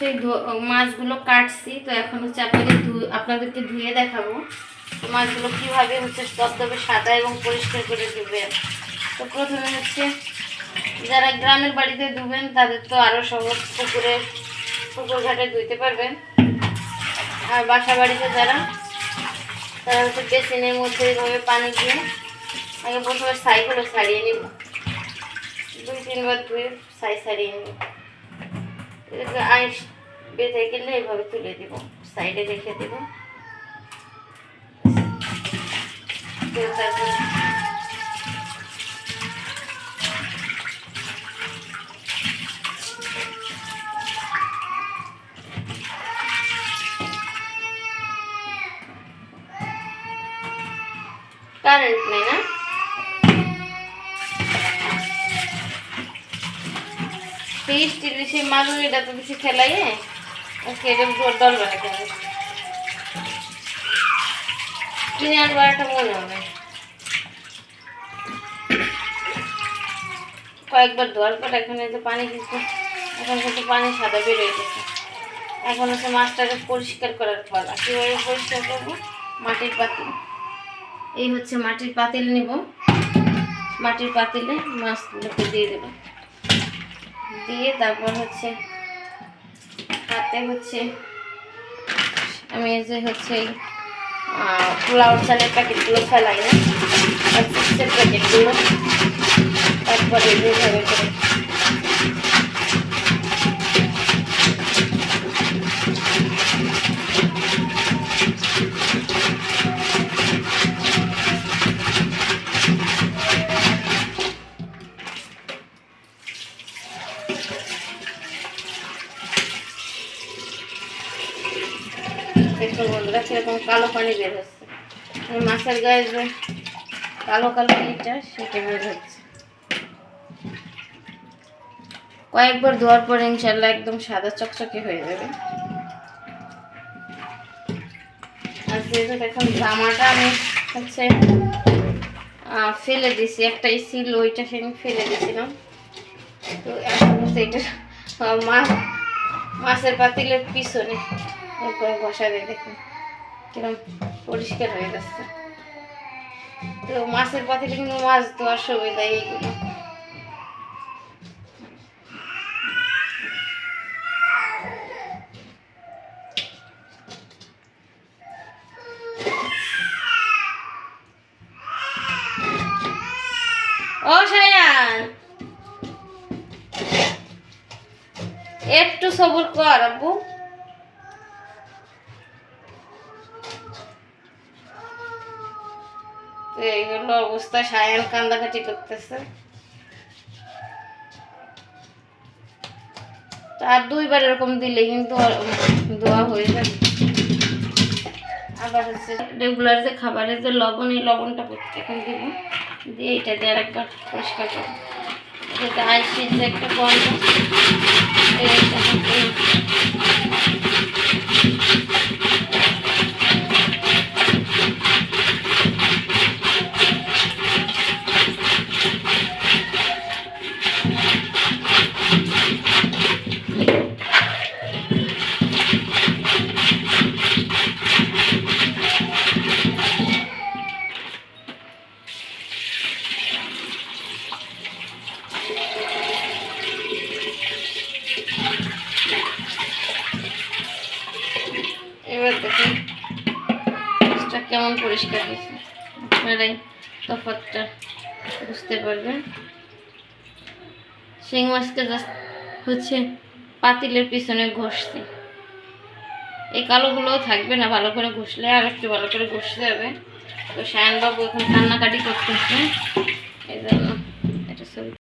হচ্ছে মাছগুলো কাটছি, তো এখন হচ্ছে আপনাদের আপনাদেরকে ধুয়ে দেখাবো মাছগুলো কীভাবে হচ্ছে দপদপে সাদা এবং পরিষ্কার করে ধুবেন। তো প্রথমে হচ্ছে যারা গ্রামের বাড়িতে ধুবেন, তাদের তো আরও সহজ পুকুরে পুকুর ঘাটে ধুইতে পারবেন। আর বাসা বাড়িতে যারা, তারা হচ্ছে বেসিনের মধ্যে এইভাবে পানি দিয়ে আগে প্রথমে ছাইগুলো ছাড়িয়ে নিব। দুই, তিনবার ধুয়ে ছাই ছাড়িয়ে নিব। আইস বেঁধে গেলে এইভাবে তুলে দিব সাইডে রেখে দিব। তো তারপর কারেন্ট নেই না? তিরিশে মানুষ এটা তো বেশি খেলাই ওকে, এটা দল বানাতে হবে আনবার একটা মনে হবে। কয়েকবার ধোয়ার পর এখন যে পানি দিচ্ছে, এখন কিন্তু পানি সাদা বেরোয় গেছে। এখন হচ্ছে মাছটাকে পরিষ্কার করার পালা কীভাবে পরিষ্কার করব? মাটির পাতিল এই হচ্ছে মাটির পাতিল নিব। মাটির পাতিলে মাছগুলোকে দিয়ে দেবো। দিয়ে তারপর হচ্ছে হাতে হচ্ছে আমি যে হচ্ছে পোলাও চালের প্যাকেটগুলো ফেলাই না প্যাকেটগুলো তারপরে এইভাবে করে মাছের গায়ে যে কালো কালো কয়েকবার ধোয়ার পরে ইনশাল্লাহ একদম সাদা চকচকে হয়ে যাবে। আর জামাটা আমি হচ্ছে ফেলে দিছি একটাই ছিল ওইটা সে ফেলে দিয়েছিলাম। তো এখন হচ্ছে এটা মাছ, মাছের পাতিলের পিছনে এরপরে ঘষা দেখুন। কিরম পরিষ্কার হয়ে যাচ্ছে। তো মাছের পাতিলে কিন্তু মাছ ধোয়ার সুবিধা এইগুলো। ও সায়ান! একটু সবর কর, আব্বু। তো এই হলো অবস্থা সায়ান কান্দাকাটি করতেছে। আর দুইবার এরকম দিলে কিন্তু দোয়া হয়ে যাবে। আবার হচ্ছে রেগুলার যে খাবারের যে লবণ, এই লবণটা এখন দিব। দিয়ে এটা দিয়ে আরেকবার পরিষ্কার করব। আইসির যে একটা গন্ধ এবার দেখুন মাছটা কেমন পরিষ্কার হয়েছে। আপনারাই তফাতটা বুঝতে পারবেন। শিং মাছকে জাস্ট হচ্ছে পাতিলের পিছনে ঘষছি। এই কালোগুলোও থাকবে না, ভালো করে ঘষলে আর একটু ভালো করে ঘষতে হবে। তো শায়নবাবু এখন কান্নাকাটি করতেছে। এই জন্য এটা ছবি